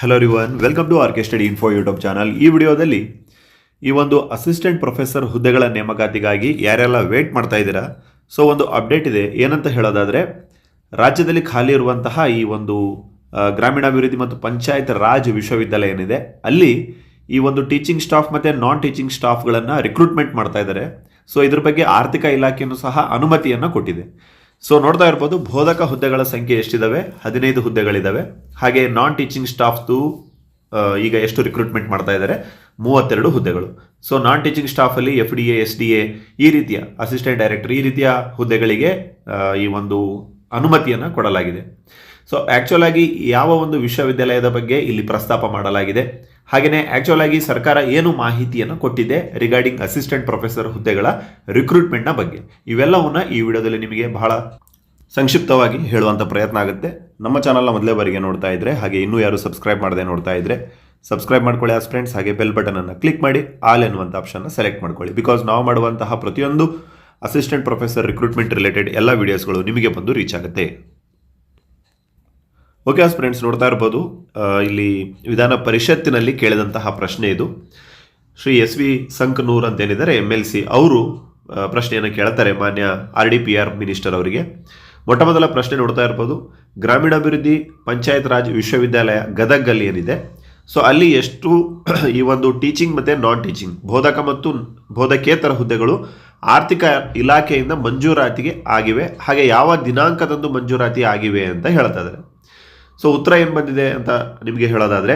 Hello ರಿವನ್ welcome to R K study info YouTube channel ಈ ವಿಡಿಯೋದಲ್ಲಿ ಈ ಒಂದು ಅಸಿಸ್ಟೆಂಟ್ ಪ್ರೊಫೆಸರ್ ಹುದ್ದೆಗಳ ನೇಮಕಾತಿಗಾಗಿ ಯಾರೆಲ್ಲ ವೇಟ್ ಮಾಡ್ತಾ ಇದ್ದೀರಾ? ಸೊ ಒಂದು ಅಪ್ಡೇಟ್ ಇದೆ. ಏನಂತ ಹೇಳೋದಾದರೆ, ರಾಜ್ಯದಲ್ಲಿ ಖಾಲಿ ಇರುವಂತಹ ಈ ಒಂದು ಗ್ರಾಮೀಣಾಭಿವೃದ್ಧಿ ಮತ್ತು ಪಂಚಾಯತ್ ರಾಜ್ ವಿಶ್ವವಿದ್ಯಾಲಯ ಏನಿದೆ, ಅಲ್ಲಿ ಈ ಒಂದು ಟೀಚಿಂಗ್ ಸ್ಟಾಫ್ ಮತ್ತು ನಾನ್ ಟೀಚಿಂಗ್ ಸ್ಟಾಫ್ಗಳನ್ನು ರಿಕ್ರೂಟ್ಮೆಂಟ್ ಮಾಡ್ತಾ ಇದ್ದಾರೆ. ಸೊ ಇದ್ರ ಬಗ್ಗೆ ಆರ್ಥಿಕ ಇಲಾಖೆಯನ್ನು ಸಹ ಅನುಮತಿಯನ್ನು ಕೊಟ್ಟಿದೆ. ಸೊ ನೋಡ್ತಾ ಇರ್ಬೋದು, ಬೋಧಕ ಹುದ್ದೆಗಳ ಸಂಖ್ಯೆ ಎಷ್ಟಿದಾವೆ? ಹದಿನೈದು ಹುದ್ದೆಗಳಿದ್ದಾವೆ ಹಾಗೆ ನಾನ್ ಟೀಚಿಂಗ್ ಸ್ಟಾಫ್ದು ಈಗ ಎಷ್ಟು ರಿಕ್ರೂಟ್ಮೆಂಟ್ ಮಾಡ್ತಾ ಇದ್ದಾರೆ ಮೂವತ್ತೆರಡು ಹುದ್ದೆಗಳು. So non teaching ಸ್ಟಾಫಲ್ಲಿ F D A S D A ಈ ರೀತಿಯ ಅಸಿಸ್ಟೆಂಟ್ ಡೈರೆಕ್ಟರ್ ಈ ರೀತಿಯ ಹುದ್ದೆಗಳಿಗೆ ಈ ಒಂದು ಅನುಮತಿಯನ್ನು ಕೊಡಲಾಗಿದೆ. ಸೊ ಆ್ಯಕ್ಚುಲ್ ಆಗಿ ಯಾವ ಒಂದು ವಿಶ್ವವಿದ್ಯಾಲಯದ ಬಗ್ಗೆ ಇಲ್ಲಿ ಪ್ರಸ್ತಾಪ ಮಾಡಲಾಗಿದೆ. ಹಾಗೆಯೇ ಆ್ಯಕ್ಚುಲ್ ಆಗಿ ಸರ್ಕಾರ ಏನು ಮಾಹಿತಿಯನ್ನು ಕೊಟ್ಟಿದೆ ರಿಗಾರ್ಡಿಂಗ್ ಅಸಿಸ್ಟೆಂಟ್ ಪ್ರೊಫೆಸರ್ ಹುದ್ದೆಗಳ ರಿಕ್ರೂಟ್ಮೆಂಟ್ನ ಬಗ್ಗೆ. ಇವೆಲ್ಲವನ್ನ ಈ ವಿಡಿಯೋದಲ್ಲಿ ನಿಮಗೆ ಬಹಳ ಸಂಕ್ಷಿಪ್ತವಾಗಿ ಹೇಳುವಂಥ ಪ್ರಯತ್ನ ಆಗುತ್ತೆ. ನಮ್ಮ ಚಾನಲ್ನ ಮೊದಲೇ ಬಾರಿಗೆ ನೋಡ್ತಾ ಇದ್ರೆ, ಹಾಗೆ ಇನ್ನೂ ಯಾರು ಸಬ್ಸ್ಕ್ರೈಬ್ ಮಾಡದೆ ನೋಡ್ತಾ ಇದ್ರೆ ಸಬ್ಸ್ಕ್ರೈಬ್ ಮಾಡ್ಕೊಳ್ಳಿ ಆಸ್ ಫ್ರೆಂಡ್ಸ್ ಹಾಗೆ ಬೆಲ್ ಬಟನನ್ನು ಕ್ಲಿಕ್ ಮಾಡಿ ಆಲ್ ಎನ್ನುವಂಥ ಆಪ್ಷನ್ನ ಸೆಲೆಕ್ಟ್ ಮಾಡ್ಕೊಳ್ಳಿ. ಬಿಕಾಸ್ ನಾವು ಮಾಡುವಂತಹ ಪ್ರತಿಯೊಂದು ಅಸಿಸ್ಟೆಂಟ್ ಪ್ರೊಫೆಸರ್ ರಿಕ್ರೂಟ್ಮೆಂಟ್ ರಿಲೇಟೆಡ್ ಎಲ್ಲ ವೀಡಿಯೋಸ್ಗಳು ನಿಮಗೆ ಬಂದು ರೀಚ್ ಆಗುತ್ತೆ. ಓಕೆ ಆಸ್ ಫ್ರೆಂಡ್ಸ್ ನೋಡ್ತಾ ಇರ್ಬೋದು. ಇಲ್ಲಿ ವಿಧಾನ ಪರಿಷತ್ತಿನಲ್ಲಿ ಕೇಳಿದಂತಹ ಪ್ರಶ್ನೆ ಇದು. ಶ್ರೀ ಎಸ್ ವಿ ಸಂಕನೂರ್ ಅಂತ ಏನಿದ್ದಾರೆ ಎಂ ಎಲ್ ಸಿ ಅವರು ಪ್ರಶ್ನೆಯನ್ನು ಕೇಳ್ತಾರೆ ಮಾನ್ಯ R D P R minister ಅವರಿಗೆ. ಮೊಟ್ಟ ಮೊದಲ ಪ್ರಶ್ನೆ ನೋಡ್ತಾ ಇರ್ಬೋದು. ಗ್ರಾಮೀಣಾಭಿವೃದ್ಧಿ ಪಂಚಾಯತ್ ರಾಜ್ ವಿಶ್ವವಿದ್ಯಾಲಯ ಗದಗಲ್ಲಿ ಏನಿದೆ? ಸೊ ಅಲ್ಲಿ ಎಷ್ಟು ಈ ಒಂದು ಟೀಚಿಂಗ್ ಮತ್ತು ನಾನ್ ಟೀಚಿಂಗ್ ಬೋಧಕ ಮತ್ತು ಬೋಧಕೇತರ ಹುದ್ದೆಗಳು ಆರ್ಥಿಕ ಇಲಾಖೆಯಿಂದ ಮಂಜೂರಾತಿಗೆ ಆಗಿವೆ. ಹಾಗೆ ಯಾವ ದಿನಾಂಕದಂದು ಮಂಜೂರಾತಿ ಆಗಿವೆ ಅಂತ ಹೇಳ್ತಾ ಇದ್ದಾರೆ ಸೊ ಉತ್ತರ ಏನು ಬಂದಿದೆ ಅಂತ ನಿಮಗೆ ಹೇಳೋದಾದರೆ,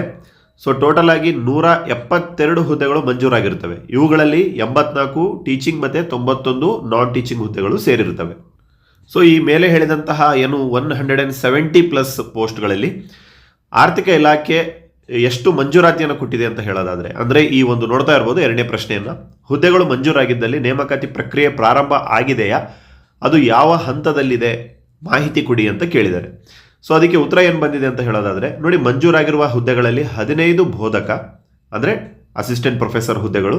ಸೊ ಟೋಟಲ್ ಆಗಿ ನೂರ ಎಪ್ಪತ್ತೆರಡು ಹುದ್ದೆಗಳು ಮಂಜೂರಾಗಿರ್ತವೆ. ಇವುಗಳಲ್ಲಿ ಎಂಬತ್ನಾಲ್ಕು ಟೀಚಿಂಗ್ ಮತ್ತು ತೊಂಬತ್ತೊಂದು ನಾನ್ ಟೀಚಿಂಗ್ ಹುದ್ದೆಗಳು ಸೇರಿರ್ತವೆ ಸೊ ಈ ಮೇಲೆ ಹೇಳಿದಂತಹ ಏನು one hundred and seventy plus ಪೋಸ್ಟ್ಗಳಲ್ಲಿ ಆರ್ಥಿಕ ಇಲಾಖೆ ಎಷ್ಟು ಮಂಜೂರಾತಿಯನ್ನು ಕೊಟ್ಟಿದೆ ಅಂತ ಹೇಳೋದಾದರೆ, ಅಂದರೆ ಈ ಒಂದು ನೋಡ್ತಾ ಇರ್ಬೋದು ಎರಡನೇ ಪ್ರಶ್ನೆಯನ್ನು. ಹುದ್ದೆಗಳು ಮಂಜೂರಾಗಿದ್ದಲ್ಲಿ ನೇಮಕಾತಿ ಪ್ರಕ್ರಿಯೆ ಪ್ರಾರಂಭ ಆಗಿದೆಯಾ? ಅದು ಯಾವ ಹಂತದಲ್ಲಿದೆ? ಮಾಹಿತಿ ಕೊಡಿ ಅಂತ ಕೇಳಿದ್ದಾರೆ. ಸೊ ಅದಕ್ಕೆ ಉತ್ತರ ಏನು ಬಂದಿದೆ ಅಂತ ಹೇಳೋದಾದರೆ, ನೋಡಿ ಮಂಜೂರಾಗಿರುವ ಹುದ್ದೆಗಳಲ್ಲಿ ಹದಿನೈದು ಬೋಧಕ, ಅಂದರೆ ಅಸಿಸ್ಟೆಂಟ್ ಪ್ರೊಫೆಸರ್ ಹುದ್ದೆಗಳು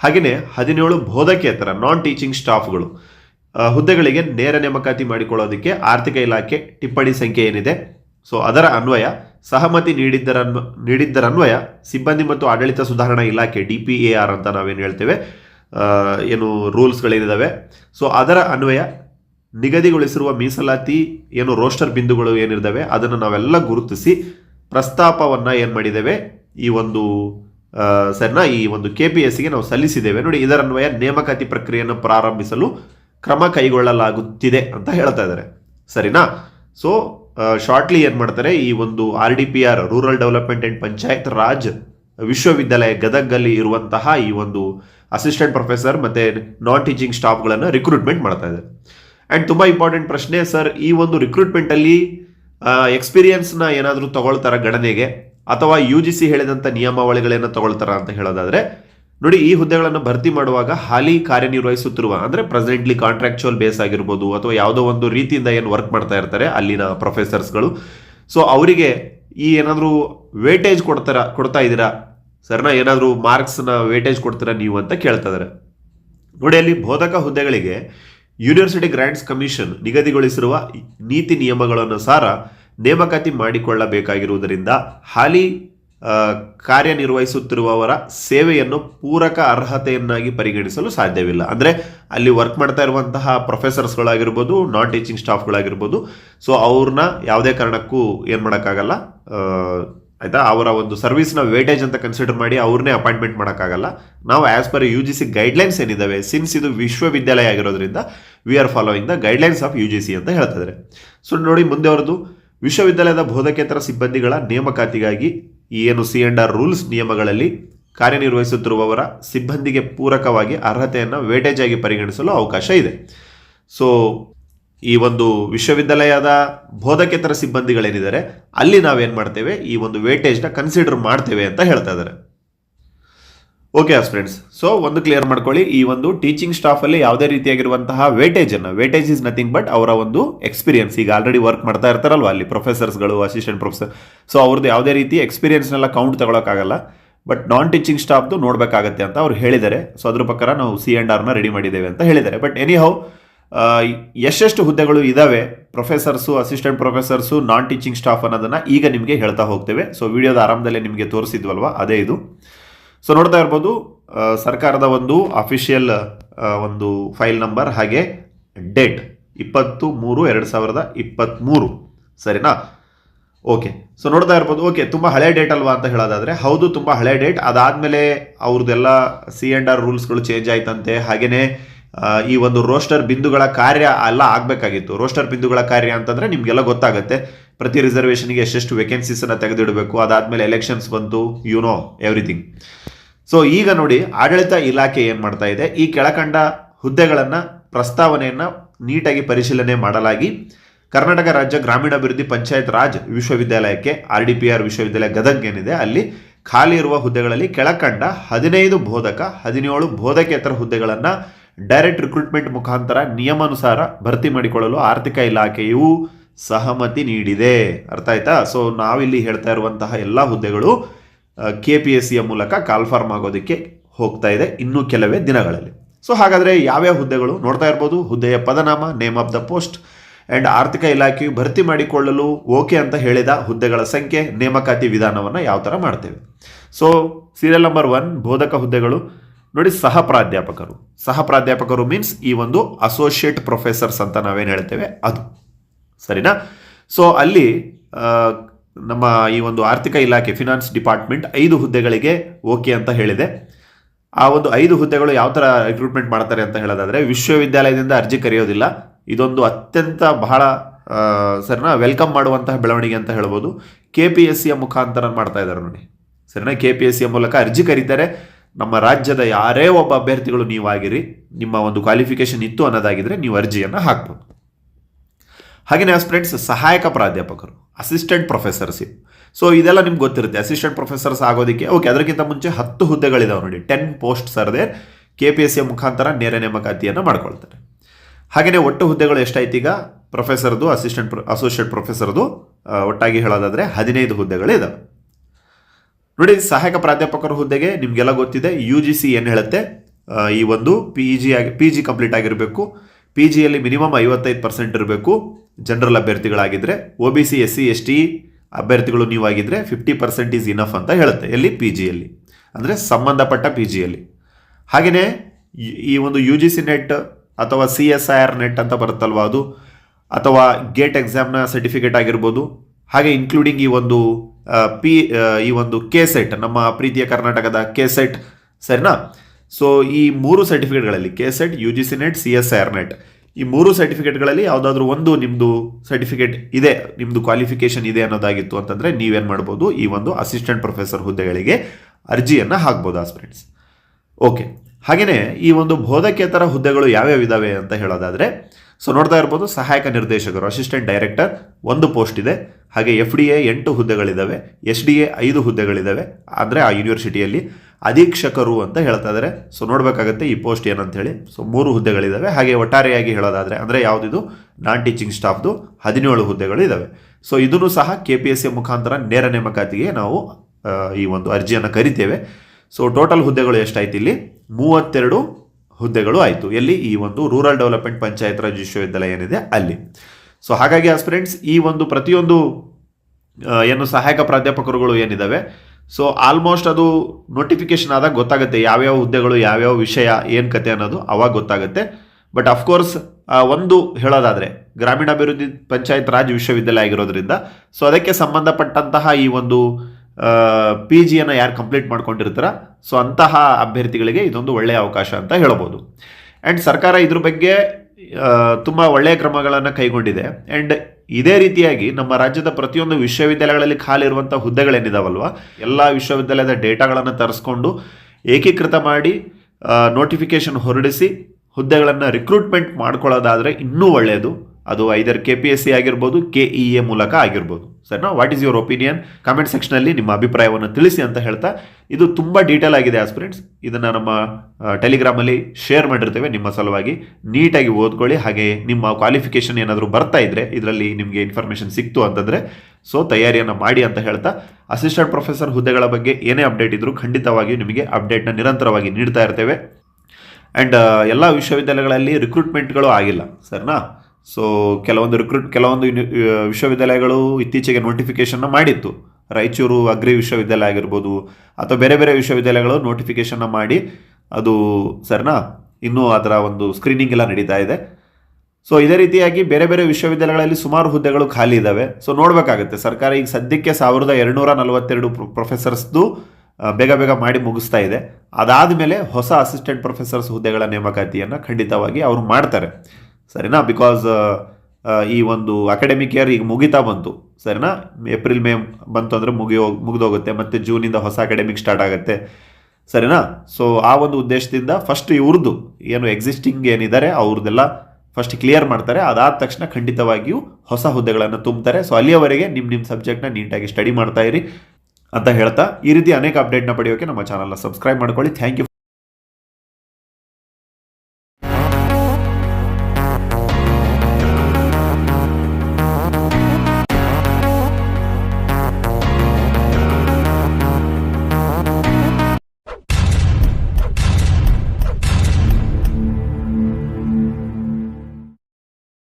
ಹಾಗೆಯೇ ಹದಿನೇಳು ಬೋಧಕೇತರ ನಾನ್ ಟೀಚಿಂಗ್ ಸ್ಟಾಫ್ಗಳು ಹುದ್ದೆಗಳಿಗೆ ನೇರ ನೇಮಕಾತಿ ಮಾಡಿಕೊಳ್ಳೋದಕ್ಕೆ ಆರ್ಥಿಕ ಇಲಾಖೆ ಟಿಪ್ಪಣಿ ಸಂಖ್ಯೆ ಏನಿದೆ? ಸೊ ಅದರ ಅನ್ವಯ ಸಹಮತಿ ನೀಡಿದ್ದರನ್ವ, ನೀಡಿದ್ದರನ್ವಯ ಸಿಬ್ಬಂದಿ ಮತ್ತು ಆಡಳಿತ ಸುಧಾರಣಾ ಇಲಾಖೆ, ಡಿ ಪಿ ಎ ಆರ್ ಅಂತ ನಾವೇನು ಹೇಳ್ತೇವೆ ಏನು ರೂಲ್ಸ್ಗಳೇನಿದ್ದಾವೆ ಸೊ ಅದರ ಅನ್ವಯ ನಿಗದಿಗೊಳಿಸಿರುವ ಮೀಸಲಾತಿ, ಏನು ರೋಸ್ಟರ್ ಬಿಂದುಗಳು ಏನಿದ್ದಾವೆ ಅದನ್ನು ನಾವೆಲ್ಲ ಗುರುತಿಸಿ ಪ್ರಸ್ತಾಪವನ್ನು ಏನು ಮಾಡಿದ್ದೇವೆ, ಈ ಒಂದು ಸರ್ನ ಈ ಒಂದು ಕೆ ಪಿ ಎಸ್ಸಿಗೆ ನಾವು ಸಲ್ಲಿಸಿದ್ದೇವೆ. ನೋಡಿ ಇದರನ್ವಯ ನೇಮಕಾತಿ ಪ್ರಕ್ರಿಯೆಯನ್ನು ಪ್ರಾರಂಭಿಸಲು ಕ್ರಮ ಕೈಗೊಳ್ಳಲಾಗುತ್ತಿದೆ ಅಂತ ಹೇಳ್ತಾ ಇದ್ದಾರೆ. ಸರಿನಾ? ಸೊ ಶಾರ್ಟ್ಲಿ ಏನು ಮಾಡ್ತಾರೆ, ಈ ಒಂದು R D P R rural development and panchayat raj ವಿಶ್ವವಿದ್ಯಾಲಯ ಗದಗಲ್ಲಿ ಇರುವಂತಹ ಈ ಒಂದು ಅಸಿಸ್ಟೆಂಟ್ ಪ್ರೊಫೆಸರ್ ಮತ್ತು ನಾನ್ ಟೀಚಿಂಗ್ ಸ್ಟಾಫ್ಗಳನ್ನು ರಿಕ್ರೂಟ್ಮೆಂಟ್ ಮಾಡ್ತಾ ಇದೆ ಆ್ಯಂಡ್ ತುಂಬ ಇಂಪಾರ್ಟೆಂಟ್ ಪ್ರಶ್ನೆ ಸರ್ ಈ ಒಂದು ರಿಕ್ರೂಟ್ಮೆಂಟಲ್ಲಿ ಎಕ್ಸ್ಪೀರಿಯನ್ಸ್ನ ಏನಾದರೂ ತಗೊಳ್ತಾರ ಗಣನೆಗೆ ಅಥವಾ ಯು ಜಿ ಸಿ ಹೇಳಿದಂಥ ನಿಯಮಾವಳಿಗಳೇನೋ ತಗೊಳ್ತಾರ ಅಂತ ಹೇಳೋದಾದರೆ ನೋಡಿ, ಈ ಹುದ್ದೆಗಳನ್ನು ಭರ್ತಿ ಮಾಡುವಾಗ ಹಾಲಿ ಕಾರ್ಯನಿರ್ವಹಿಸುತ್ತಿರುವ, ಅಂದರೆ ಪ್ರೆಸೆಂಟ್ಲಿ ಕಾಂಟ್ರಾಕ್ಚುಯಲ್ ಬೇಸ್ ಆಗಿರ್ಬೋದು, ಅಥವಾ ಯಾವುದೋ ಒಂದು ರೀತಿಯಿಂದ ಏನು ವರ್ಕ್ ಮಾಡ್ತಾ ಇರ್ತಾರೆ ಅಲ್ಲಿನ ಪ್ರೊಫೆಸರ್ಸ್ಗಳು ಸೊ ಅವರಿಗೆ ಈ ಏನಾದರೂ ವೇಟೇಜ್ ಕೊಡ್ತಾರ, ಕೊಡ್ತಾ ಇದ್ದೀರಾ? ಸರ್ನ ಏನಾದರೂ ಮಾರ್ಕ್ಸ್ನ ವೇಟೇಜ್ ಕೊಡ್ತೀರಾ ನೀವು ಅಂತ ಕೇಳ್ತಾ ಇದ್ದಾರೆ. ನೋಡಿ, ಅಲ್ಲಿ ಬೋಧಕ ಹುದ್ದೆಗಳಿಗೆ ಯೂನಿವರ್ಸಿಟಿ ಗ್ರ್ಯಾಂಟ್ಸ್ ಕಮಿಷನ್ ನಿಗದಿಗೊಳಿಸಿರುವ ನೀತಿ ನಿಯಮಗಳನುಸಾರ ನೇಮಕಾತಿ ಮಾಡಿಕೊಳ್ಳಬೇಕಾಗಿರುವುದರಿಂದ ಹಾಲಿ ಕಾರ್ಯನಿರ್ವಹಿಸುತ್ತಿರುವವರ ಸೇವೆಯನ್ನು ಪೂರಕ ಅರ್ಹತೆಯನ್ನಾಗಿ ಪರಿಗಣಿಸಲು ಸಾಧ್ಯವಿಲ್ಲ. ಅಂದರೆ ಅಲ್ಲಿ ವರ್ಕ್ ಮಾಡ್ತಾ ಇರುವಂತಹ ಪ್ರೊಫೆಸರ್ಸ್ಗಳಾಗಿರ್ಬೋದು ನಾನ್ ಟೀಚಿಂಗ್ ಸ್ಟಾಫ್ಗಳಾಗಿರ್ಬೋದು ಸೊ ಅವ್ರನ್ನ ಯಾವುದೇ ಕಾರಣಕ್ಕೂ ಏನು ಮಾಡೋಕ್ಕಾಗಲ್ಲ. ಆಯಿತಾ? ಅವರ ಒಂದು ಸರ್ವಿಸ್ನ ವೇಟೇಜ್ ಅಂತ ಕನ್ಸಿಡರ್ ಮಾಡಿ ಅವ್ರನ್ನೇ ಅಪಾಯಿಂಟ್ಮೆಂಟ್ ಮಾಡೋಕ್ಕಾಗಲ್ಲ. ನಾವು as per U G C guidelines ಏನಿದ್ದಾವೆ since ಇದು ವಿಶ್ವವಿದ್ಯಾಲಯ ಆಗಿರೋದ್ರಿಂದ we are following the guidelines of U G C ಅಂತ ಹೇಳ್ತಿದ್ದಾರೆ ಸೊ ನೋಡಿ, ಮುಂದೆ ಅವರದು ವಿಶ್ವವಿದ್ಯಾಲಯದ ಬೋಧಕೇತರ ಸಿಬ್ಬಂದಿಗಳ ನೇಮಕಾತಿಗಾಗಿ ಏನು ಸಿ ಅಂಡ್ ಆರ್ ರೂಲ್ಸ್ ನಿಯಮಗಳಲ್ಲಿ ಕಾರ್ಯನಿರ್ವಹಿಸುತ್ತಿರುವವರ ಸಿಬ್ಬಂದಿಗೆ ಪೂರಕವಾಗಿ ಅರ್ಹತೆಯನ್ನು ವೇಟೇಜ್ ಆಗಿ ಪರಿಗಣಿಸಲು ಅವಕಾಶ ಇದೆ. ಸೊ, ಈ ಒಂದು ವಿಶ್ವವಿದ್ಯಾಲಯದ ಬೋಧಕೇತರ ಸಿಬ್ಬಂದಿಗಳೇನಿದ್ದಾರೆ, ಅಲ್ಲಿ ನಾವೇನು ಮಾಡ್ತೇವೆ? ಈ ಒಂದು ವೇಟೇಜ್ನ ಕನ್ಸಿಡರ್ ಮಾಡ್ತೇವೆ ಅಂತ ಹೇಳ್ತಾ ಇದ್ದಾರೆ. ಓಕೆ ಫ್ರೆಂಡ್ಸ್ ಸೊ ಒಂದು ಕ್ಲಿಯರ್ ಮಾಡ್ಕೊಳ್ಳಿ. ಈ ಒಂದು ಟೀಚಿಂಗ್ ಸ್ಟಾಫಲ್ಲಿ ಯಾವುದೇ ರೀತಿಯಾಗಿರುವಂತಹ ವೇಟೇಜ್ ಅನ್ನು ವೇಟೇಜ್ ಇಸ್ ನಥಿಂಗ್ ಬಟ್ ಅವರ ಒಂದು ಎಕ್ಸ್ಪೀರಿಯನ್ಸ್ ಈಗ ಆಲ್ರೆಡಿ ವರ್ಕ್ ಮಾಡ್ತಾ ಇರ್ತಾರಲ್ವ ಅಲ್ಲಿ ಪ್ರೊಫೆಸರ್ಸ್ಗಳು ಅಸಿಸ್ಟೆಂಟ್ ಪ್ರೊಫೆಸರ್ ಸೊ ಅವ್ರದ್ದು ಯಾವುದೇ ರೀತಿ ಎಕ್ಸ್ಪೀರಿಯನ್ಸ್ನೆಲ್ಲ ಕೌಂಟ್ ತಗೊಳಕ್ಕಾಗಲ್ಲ. ಬಟ್ ನಾನ್ ಟೀಚಿಂಗ್ ಸ್ಟಾಫ್ದು ನೋಡಬೇಕಾಗತ್ತೆ ಅಂತ ಅವ್ರು ಹೇಳಿದ್ದಾರೆ. ಸೊ ಅದ್ರ ಪ್ರಕಾರ ನಾವು ಸಿ ಆ್ಯಂಡ್ ಆರ್ನ ರೆಡಿ ಮಾಡಿದ್ದೇವೆ ಅಂತ ಹೇಳಿದ್ದಾರೆ. ಬಟ್ ಎನಿ ಹೌ ಎಷ್ಟೆಷ್ಟು ಹುದ್ದೆಗಳು ಇದಾವೆ professors assistant professors non teaching staff ಅನ್ನೋದನ್ನ ಈಗ ನಿಮಗೆ ಹೇಳ್ತಾ ಹೋಗ್ತೇವೆ. ಸೊ ವಿಡಿಯೋದ ಆರಂಭದಲ್ಲೇ ನಿಮಗೆ ತೋರಿಸಿದ್ವಲ್ವ? ಅದೇ ಇದು. ಸೊ ನೋಡ್ತಾ ಇರ್ಬೋದು ಸರ್ಕಾರದ ಒಂದು ಅಫಿಷಿಯಲ್ ಒಂದು ಫೈಲ್ ನಂಬರ್ ಹಾಗೆ ಡೇಟ್ ಇಪ್ಪತ್ತು ಮೂರು ಎರಡು ಸಾವಿರದ ಇಪ್ಪತ್ತ್ಮೂರು ಸರಿನಾ? ಓಕೆ ಸೊ ನೋಡ್ತಾ ಇರ್ಬೋದು ಓಕೆ ತುಂಬ ಹಳೆ ಡೇಟ್ ಅಲ್ವಾ ಅಂತ ಹೇಳೋದಾದ್ರೆ, ಹೌದು, ತುಂಬ ಹಳೆ ಡೇಟ್ ಅದಾದಮೇಲೆ ಅವ್ರದ್ದೆಲ್ಲ ಸಿ ಆ್ಯಂಡ್ ಆರ್ ರೂಲ್ಸ್ಗಳು ಚೇಂಜ್ ಆಯ್ತಂತೆ. ಹಾಗೆಯೇ ಈ ಒಂದು ರೋಸ್ಟರ್ ಬಿಂದುಗಳ ಕಾರ್ಯ ಎಲ್ಲ ಆಗಬೇಕಾಗಿತ್ತು. ರೋಸ್ಟರ್ ಬಿಂದುಗಳ ಕಾರ್ಯ ಅಂತಂದರೆ ನಿಮಗೆಲ್ಲ ಗೊತ್ತಾಗುತ್ತೆ. ಪ್ರತಿ ರಿಸರ್ವೇಷನ್ಗೆ ಎಷ್ಟೆಷ್ಟು ವೇಕೆನ್ಸೀಸನ್ನು ತೆಗೆದಿಡಬೇಕು, ಅದಾದಮೇಲೆ ಎಲೆಕ್ಷನ್ಸ್ ಬಂತು ಯು ನೋ ಎವ್ರಿಥಿಂಗ್ ಸೊ ಈಗ ನೋಡಿ, ಆಡಳಿತ ಇಲಾಖೆ ಏನು ಮಾಡ್ತಾ ಇದೆ? ಈ ಕೆಳಕಂಡ ಹುದ್ದೆಗಳನ್ನು, ಪ್ರಸ್ತಾವನೆಯನ್ನು ನೀಟಾಗಿ ಪರಿಶೀಲನೆ ಮಾಡಲಾಗಿ ಕರ್ನಾಟಕ ರಾಜ್ಯ ಗ್ರಾಮೀಣಾಭಿವೃದ್ಧಿ ಪಂಚಾಯತ್ ರಾಜ್ ವಿಶ್ವವಿದ್ಯಾಲಯಕ್ಕೆ, ಆರ್ ಡಿ ಪಿ ಆರ್ ವಿಶ್ವವಿದ್ಯಾಲಯ ಗದಗ್ ಏನಿದೆ, ಅಲ್ಲಿ ಖಾಲಿ ಇರುವ ಹುದ್ದೆಗಳಲ್ಲಿ ಕೆಳಕಂಡ ಹದಿನೈದು ಬೋಧಕ, ಹದಿನೇಳು ಬೋಧಕೇತರ ಹುದ್ದೆಗಳನ್ನು ಡೈರೆಕ್ಟ್ ರಿಕ್ರೂಟ್ಮೆಂಟ್ ಮುಖಾಂತರ ನಿಯಮಾನುಸಾರ ಭರ್ತಿ ಮಾಡಿಕೊಳ್ಳಲು ಆರ್ಥಿಕ ಇಲಾಖೆಯು ಸಹಮತಿ ನೀಡಿದೆ. ಅರ್ಥ ಆಯ್ತಾ? ಸೊ ನಾವಿಲ್ಲಿ ಹೇಳ್ತಾ ಇರುವಂತಹ ಎಲ್ಲ ಹುದ್ದೆಗಳು ಕೆ ಪಿ ಎಸ್ ಸಿಯ ಮೂಲಕ ಕಾಲ್ಫಾರ್ಮ್ ಆಗೋದಕ್ಕೆ ಹೋಗ್ತಾ ಇದೆ ಇನ್ನೂ ಕೆಲವೇ ದಿನಗಳಲ್ಲಿ. ಸೊ ಹಾಗಾದರೆ ಯಾವ್ಯಾವ ಹುದ್ದೆಗಳು ನೋಡ್ತಾ ಇರ್ಬೋದು? ಹುದ್ದೆಯ ಪದನಾಮ name of the post and ಆರ್ಥಿಕ ಇಲಾಖೆಯು ಭರ್ತಿ ಮಾಡಿಕೊಳ್ಳಲು ಓಕೆ ಅಂತ ಹೇಳಿದ ಹುದ್ದೆಗಳ ಸಂಖ್ಯೆ, ನೇಮಕಾತಿ ವಿಧಾನವನ್ನು ಯಾವ ಥರ ಮಾಡ್ತೇವೆ? ಸೊ ಸೀರಿಯಲ್ ನಂಬರ್ ಒನ್ ಬೋಧಕ ಹುದ್ದೆಗಳು. ನೋಡಿ, ಸಹ ಪ್ರಾಧ್ಯಾಪಕರು. ಸಹ ಪ್ರಾಧ್ಯಾಪಕರು ಮೀನ್ಸ್ ಈ ಒಂದು ಅಸೋಸಿಯೇಟ್ ಪ್ರೊಫೆಸರ್ಸ್ ಅಂತ ನಾವೇನು ಹೇಳ್ತೇವೆ? ಅದು. ಸರಿನಾ? ಸೊ ಅಲ್ಲಿ ನಮ್ಮ ಈ ಒಂದು ಆರ್ಥಿಕ ಇಲಾಖೆ ಫಿನಾನ್ಸ್ ಡಿಪಾರ್ಟ್ಮೆಂಟ್ ಐದು ಹುದ್ದೆಗಳಿಗೆ ಓಕೆ ಅಂತ ಹೇಳಿದೆ. ಆ ಒಂದು ಐದು ಹುದ್ದೆಗಳು ಯಾವ ಥರ ರಿಕ್ರೂಟ್ಮೆಂಟ್ ಮಾಡ್ತಾರೆ ಅಂತ ಹೇಳೋದಾದರೆ, ವಿಶ್ವವಿದ್ಯಾಲಯದಿಂದ ಅರ್ಜಿ ಕರೆಯೋದಿಲ್ಲ. ಇದೊಂದು ಅತ್ಯಂತ ಬಹಳ ಸರಿನ ವೆಲ್ಕಮ್ ಮಾಡುವಂತಹ ಬೆಳವಣಿಗೆ ಅಂತ ಹೇಳ್ಬೋದು. ಕೆ ಪಿ ಎಸ್ ಸಿಯ ಮುಖಾಂತರ ಮಾಡ್ತಾ ಇದ್ದಾರೆ ನೋಡಿ. ಸರಿನಾ? ಕೆ ಪಿ ಎಸ್ ಸಿಯ ಮೂಲಕ ಅರ್ಜಿ ಕರೀತಾರೆ. ನಮ್ಮ ರಾಜ್ಯದ ಯಾರೇ ಒಬ್ಬ ಅಭ್ಯರ್ಥಿಗಳು ನೀವಾಗಿರಿ ನಿಮ್ಮ ಒಂದು ಕ್ವಾಲಿಫಿಕೇಶನ್ ಇತ್ತು ಅನ್ನೋದಾಗಿದ್ದರೆ ನೀವು ಅರ್ಜಿಯನ್ನು ಹಾಕ್ಬೋದು. ಹಾಗೆಯೇ ಸ್ಪ್ರೆಂಡ್ಸ್ ಸಹಾಯಕ ಪ್ರಾಧ್ಯಾಪಕರು ಅಸಿಸ್ಟೆಂಟ್ ಪ್ರೊಫೆಸರ್ಸ್ ಸೊ ಇದೆಲ್ಲ ನಿಮ್ಗೆ ಗೊತ್ತಿರುತ್ತೆ. ಅಸಿಸ್ಟೆಂಟ್ ಪ್ರೊಫೆಸರ್ಸ್ ಆಗೋದಕ್ಕೆ ಓಕೆ ಅದಕ್ಕಿಂತ ಮುಂಚೆ ಹತ್ತು ಹುದ್ದೆಗಳಿದಾವೆ ನೋಡಿ. ಟೆನ್ ಪೋಸ್ಟ್ ಸರ್ದೆ ಕೆ ಪಿ ಎಸ್ ಸಿ ಮುಖಾಂತರ ನೇರ ನೇಮಕಾತಿಯನ್ನು ಮಾಡ್ಕೊಳ್ತಾರೆ. ಹಾಗೆಯೇ ಒಟ್ಟು ಹುದ್ದೆಗಳು ಎಷ್ಟಾಯ್ತು ಈಗ? ಪ್ರೊಫೆಸರ್ದು ಅಸಿಸ್ಟೆಂಟ್ ಅಸೋಸಿಯೇಟ್ ಪ್ರೊಫೆಸರ್ದು ಒಟ್ಟಾಗಿ ಹೇಳೋದಾದರೆ ಹದಿನೈದು ಹುದ್ದೆಗಳು ಇದಾವೆ ನೋಡಿ, ಸಹಾಯಕ ಪ್ರಾಧ್ಯಾಪಕರ ಹುದ್ದೆಗೆ ನಿಮಗೆಲ್ಲ ಗೊತ್ತಿದೆ ಯು ಜಿ ಸಿ ಏನು ಹೇಳುತ್ತೆ? ಈ ಒಂದು ಪಿ ಜಿ ಆಗಿ ಪಿ ಜಿ ಕಂಪ್ಲೀಟ್ ಆಗಿರಬೇಕು. ಪಿ ಜಿಯಲ್ಲಿ ಮಿನಿಮಮ್ ಐವತ್ತೈದು ಪರ್ಸೆಂಟ್ ಇರಬೇಕು. General ಅಭ್ಯರ್ಥಿಗಳಾಗಿದ್ದರೆ O B C S C S T ಅಭ್ಯರ್ಥಿಗಳು ನೀವಾಗಿದ್ದರೆ ಫಿಫ್ಟಿ ಪರ್ಸೆಂಟ್ ಈಸ್ ಇನಫ್ ಅಂತ ಹೇಳುತ್ತೆ ಎಲ್ಲಿ? ಪಿ ಜಿಯಲ್ಲಿ ಅಂದರೆ ಸಂಬಂಧಪಟ್ಟ ಪಿ ಜಿಯಲ್ಲಿ ಹಾಗೆಯೇ ಈ ಒಂದು ಯು ಜಿ ಸಿ ನೆಟ್ ಅಥವಾ C S I R net ಅಂತ ಬರುತ್ತಲ್ವ ಅದು? ಅಥವಾ ಗೇಟ್ ಎಕ್ಸಾಮ್ನ ಸರ್ಟಿಫಿಕೇಟ್ ಆಗಿರ್ಬೋದು. ಹಾಗೆ ಇನ್ಕ್ಲೂಡಿಂಗ್ ಈ ಒಂದು ಪಿ ಈ ಒಂದು ಕೆ ಸೆಟ್ ನಮ್ಮ ಪ್ರೀತಿಯ ಕರ್ನಾಟಕದ ಕೆ ಸೆಟ್ ಸರಿನಾ? ಸೊ ಈ ಮೂರು ಸರ್ಟಿಫಿಕೇಟ್ಗಳಲ್ಲಿ K set U G C net C S I R net ಈ ಮೂರು ಸರ್ಟಿಫಿಕೇಟ್ಗಳಲ್ಲಿ ಯಾವುದಾದ್ರೂ ಒಂದು ನಿಮ್ಮದು ಸರ್ಟಿಫಿಕೇಟ್ ಇದೆ ನಿಮ್ಮದು ಕ್ವಾಲಿಫಿಕೇಶನ್ ಇದೆ ಅನ್ನೋದಾಗಿತ್ತು ಅಂತಂದರೆ ನೀವೇನು ಮಾಡ್ಬೋದು, ಈ ಒಂದು ಅಸಿಸ್ಟೆಂಟ್ ಪ್ರೊಫೆಸರ್ ಹುದ್ದೆಗಳಿಗೆ ಅರ್ಜಿಯನ್ನು ಹಾಕ್ಬೋದು ಆಸ್ಪಿರೆಂಟ್ಸ್ ಓಕೆ ಹಾಗೆಯೇ ಈ ಒಂದು ಬೋಧಕೇತರ ಹುದ್ದೆಗಳು ಯಾವ್ಯಾವ ಇದಾವೆ ಅಂತ ಹೇಳೋದಾದ್ರೆ ಸೊ ನೋಡ್ತಾ ಇರ್ಬೋದು ಸಹಾಯಕ ನಿರ್ದೇಶಕರು ಅಸಿಸ್ಟೆಂಟ್ ಡೈರೆಕ್ಟರ್ ಒಂದು ಪೋಸ್ಟ್ ಇದೆ, ಹಾಗೆ ಎಫ್ ಡಿ ಎ ಎಂಟು ಹುದ್ದೆಗಳಿದ್ದಾವೆ ಎಸ್ ಡಿ ಎ ಐದು ಹುದ್ದೆಗಳಿದ್ದಾವೆ ಅಂದರೆ ಆ ಯೂನಿವರ್ಸಿಟಿಯಲ್ಲಿ ಅಧೀಕ್ಷಕರು ಅಂತ ಹೇಳ್ತಾ ಇದ್ದಾರೆ ಸೊ ನೋಡಬೇಕಾಗತ್ತೆ ಈ ಪೋಸ್ಟ್ ಏನಂತ ಹೇಳಿ ಸೊ ಮೂರು ಹುದ್ದೆಗಳಿದ್ದಾವೆ ಹಾಗೆ ಒಟ್ಟಾರೆಯಾಗಿ ಹೇಳೋದಾದ್ರೆ, ಅಂದರೆ ಯಾವುದಿದು? ನಾನ್ ಟೀಚಿಂಗ್ ಸ್ಟಾಫ್ದು ಹದಿನೇಳು ಹುದ್ದೆಗಳು ಇದ್ದಾವೆ ಸೊ ಇದನ್ನು ಸಹ ಕೆ ಪಿ ಎಸ್ ಸಿ ಮುಖಾಂತರ ನೇರ ನೇಮಕಾತಿಗೆ ನಾವು ಈ ಒಂದು ಅರ್ಜಿಯನ್ನು ಕರಿತೇವೆ. ಸೊ ಟೋಟಲ್ ಹುದ್ದೆಗಳು ಎಷ್ಟಾಯ್ತು ಇಲ್ಲಿ? ಮೂವತ್ತೆರಡು ಹುದ್ದೆಗಳು ಆಯಿತು. ಎಲ್ಲಿ? ಈ ಒಂದು ರೂರಲ್ ಡೆವಲಪ್ಮೆಂಟ್ ಪಂಚಾಯತ್ ರಾಜ್ ವಿಶ್ವವಿದ್ಯಾಲಯ ಏನಿದೆ? ಅಲ್ಲಿ. ಸೊ ಹಾಗಾಗಿ ಆಸ್ಪಿರೆಂಟ್ಸ್ ಈ ಒಂದು ಪ್ರತಿಯೊಂದು ಏನು ಸಹಾಯಕ ಪ್ರಾಧ್ಯಾಪಕರುಗಳು ಏನಿದ್ದಾವೆ ಸೊ ಆಲ್ಮೋಸ್ಟ್ ಅದು ನೋಟಿಫಿಕೇಶನ್ ಆದಾಗ ಗೊತ್ತಾಗುತ್ತೆ ಯಾವ್ಯಾವ ಹುದ್ದೆಗಳು, ಯಾವ್ಯಾವ ವಿಷಯ, ಏನು ಕತೆ ಅನ್ನೋದು ಅವಾಗ ಗೊತ್ತಾಗುತ್ತೆ. ಬಟ್ ಅಫ್ಕೋರ್ಸ್ ಒಂದು ಹೇಳೋದಾದರೆ, ಗ್ರಾಮೀಣಾಭಿವೃದ್ಧಿ ಪಂಚಾಯತ್ ರಾಜ್ ವಿಶ್ವವಿದ್ಯಾಲಯ ಆಗಿರೋದ್ರಿಂದ ಸೊ ಅದಕ್ಕೆ ಸಂಬಂಧಪಟ್ಟಂತಹ ಈ ಒಂದು ಪಿ ಜಿಯನ್ನು ಯಾರು ಕಂಪ್ಲೀಟ್ ಮಾಡ್ಕೊಂಡಿರ್ತಾರ ಸೊ ಅಂತಹ ಅಭ್ಯರ್ಥಿಗಳಿಗೆ ಇದೊಂದು ಒಳ್ಳೆಯ ಅವಕಾಶ ಅಂತ ಹೇಳ್ಬೋದು. ಆ್ಯಂಡ್ ಸರ್ಕಾರ ಇದ್ರ ಬಗ್ಗೆ ತುಂಬ ಒಳ್ಳೆಯ ಕ್ರಮಗಳನ್ನು ಕೈಗೊಂಡಿದೆ. ಆ್ಯಂಡ್ ಇದೇ ರೀತಿಯಾಗಿ ನಮ್ಮ ರಾಜ್ಯದ ಪ್ರತಿಯೊಂದು ವಿಶ್ವವಿದ್ಯಾಲಯಗಳಲ್ಲಿ ಖಾಲಿ ಇರುವಂಥ ಹುದ್ದೆಗಳೇನಿದಾವಲ್ವ? ಎಲ್ಲ ವಿಶ್ವವಿದ್ಯಾಲಯದ ಡೇಟಾಗಳನ್ನು ತರಿಸ್ಕೊಂಡು ಏಕೀಕೃತ ಮಾಡಿ ನೋಟಿಫಿಕೇಶನ್ ಹೊರಡಿಸಿ, ಹುದ್ದೆಗಳನ್ನು ರಿಕ್ರೂಟ್ಮೆಂಟ್ ಮಾಡ್ಕೊಳ್ಳೋದಾದರೆ ಇನ್ನೂ ಒಳ್ಳೆಯದು. ಅದು either K P S C ಆಗಿರ್ಬೋದು ಕೆ ಇ ಎ ಮೂಲಕ ಆಗಿರ್ಬೋದು. ಸರಿನಾ? What is your opinion comment ಸೆಕ್ಷನಲ್ಲಿ ನಿಮ್ಮ ಅಭಿಪ್ರಾಯವನ್ನು ತಿಳಿಸಿ ಅಂತ ಹೇಳ್ತಾ, ಇದು ತುಂಬ ಡೀಟೇಲ್ ಆಗಿದೆ ಆಸ್ಪಿರೆಂಟ್ಸ್ ಇದನ್ನು ನಮ್ಮ ಟೆಲಿಗ್ರಾಮಲ್ಲಿ ಶೇರ್ ಮಾಡಿರ್ತೇವೆ ನಿಮ್ಮ ಸಲುವಾಗಿ. ನೀಟಾಗಿ ಓದ್ಕೊಳ್ಳಿ, ಹಾಗೆ ನಿಮ್ಮ ಕ್ವಾಲಿಫಿಕೇಶನ್ ಏನಾದರೂ ಬರ್ತಾ ಇದ್ರೆ, ಇದರಲ್ಲಿ ನಿಮಗೆ ಇನ್ಫಾರ್ಮೇಷನ್ ಸಿಕ್ತು ಅಂತಂದರೆ ಸೊ ತಯಾರಿಯನ್ನು ಮಾಡಿ ಅಂತ ಹೇಳ್ತಾ ಅಸಿಸ್ಟೆಂಟ್ ಪ್ರೊಫೆಸರ್ ಹುದ್ದೆಗಳ ಬಗ್ಗೆ ಏನೇ ಅಪ್ಡೇಟ್ ಇದ್ದರೂ ಖಂಡಿತವಾಗಿಯೂ ನಿಮಗೆ ಅಪ್ಡೇಟ್ನ ನಿರಂತರವಾಗಿ ನೀಡ್ತಾ ಇರ್ತೇವೆ. ಆ್ಯಂಡ್ ಎಲ್ಲ ವಿಶ್ವವಿದ್ಯಾಲಯಗಳಲ್ಲಿ ರಿಕ್ರೂಟ್ಮೆಂಟ್ಗಳು ಆಗಿಲ್ಲ. ಸರ್ನಾ? ಸೊ ಕೆಲವೊಂದು ರಿಕ್ರೂಟ್ ಕೆಲವೊಂದು ವಿಶ್ವವಿದ್ಯಾಲಯಗಳು ಇತ್ತೀಚೆಗೆ ನೋಟಿಫಿಕೇಶನ್ನ ಮಾಡಿತ್ತು. ರಾಯಚೂರು ಅಗ್ರಿ ವಿಶ್ವವಿದ್ಯಾಲಯ ಆಗಿರ್ಬೋದು, ಅಥವಾ ಬೇರೆ ಬೇರೆ ವಿಶ್ವವಿದ್ಯಾಲಯಗಳು ನೋಟಿಫಿಕೇಶನ್ನ ಮಾಡಿ, ಅದು ಸರ್ನಾ, ಇನ್ನೂ ಅದರ ಒಂದು ಸ್ಕ್ರೀನಿಂಗ್ ಎಲ್ಲ ನಡೀತಾ ಇದೆ. ಸೊ ಇದೇ ರೀತಿಯಾಗಿ ಬೇರೆ ಬೇರೆ ವಿಶ್ವವಿದ್ಯಾಲಯಗಳಲ್ಲಿ ಸುಮಾರು ಹುದ್ದೆಗಳು ಖಾಲಿ ಇದ್ದಾವೆ ಸೊ ನೋಡಬೇಕಾಗುತ್ತೆ, ಸರ್ಕಾರ ಈಗ ಸದ್ಯಕ್ಕೆ ಸಾವಿರದ ಎರಡುನೂರ ನಲವತ್ತೆರಡು ಪ್ರೊಫೆಸರ್ಸ್ದು ಬೇಗ ಬೇಗ ಮಾಡಿ ಮುಗಿಸ್ತಾ ಇದೆ. ಅದಾದ ಮೇಲೆ ಹೊಸ ಅಸಿಸ್ಟೆಂಟ್ ಪ್ರೊಫೆಸರ್ಸ್ ಹುದ್ದೆಗಳ ನೇಮಕಾತಿಯನ್ನು ಖಂಡಿತವಾಗಿ ಅವರು ಮಾಡ್ತಾರೆ. ಸರಿನಾ? ಬಿಕಾಸ್ ಈ ಒಂದು ಅಕಾಡೆಮಿಕ್ ಇಯರ್ ಈಗ ಮುಗಿತಾ ಬಂತು. ಸರಿನಾ? ಏಪ್ರಿಲ್ ಮೇ ಬಂತು ಅಂದರೆ ಮುಗಿಯೋ ಮುಗಿದೋಗುತ್ತೆ ಮತ್ತು ಜೂನಿಂದ ಹೊಸ ಅಕಾಡೆಮಿಕ್ ಸ್ಟಾರ್ಟ್ ಆಗುತ್ತೆ. ಸರಿನಾ? ಸೊ ಆ ಒಂದು ಉದ್ದೇಶದಿಂದ ಫಸ್ಟ್ ಇವ್ರದ್ದು ಏನು ಎಕ್ಸಿಸ್ಟಿಂಗ್ ಏನಿದ್ದಾರೆ ಅವ್ರದ್ದೆಲ್ಲ ಫಸ್ಟ್ ಕ್ಲಿಯರ್ ಮಾಡ್ತಾರೆ. ಅದಾದ ತಕ್ಷಣ ಖಂಡಿತವಾಗಿಯೂ ಹೊಸ ಹುದ್ದೆಗಳನ್ನು ತುಂಬ್ತಾರೆ. ಸೊ ಅಲ್ಲಿಯವರೆಗೆ ನಿಮ್ಮ ನಿಮ್ಮ ಸಬ್ಜೆಕ್ಟ್ನ ನೀಟಾಗಿ ಸ್ಟಡಿ ಮಾಡ್ತಾ ಇರಿ ಅಂತ ಹೇಳ್ತಾ, ಈ ರೀತಿ ಅನೇಕ ಅಪ್ಡೇಟ್ನ ಪಡೆಯೋಕೆ ನಮ್ಮ ಚಾನಲ್ನ ಸಬ್ಸ್ಕ್ರೈಬ್ ಮಾಡ್ಕೊಳ್ಳಿ. Thank you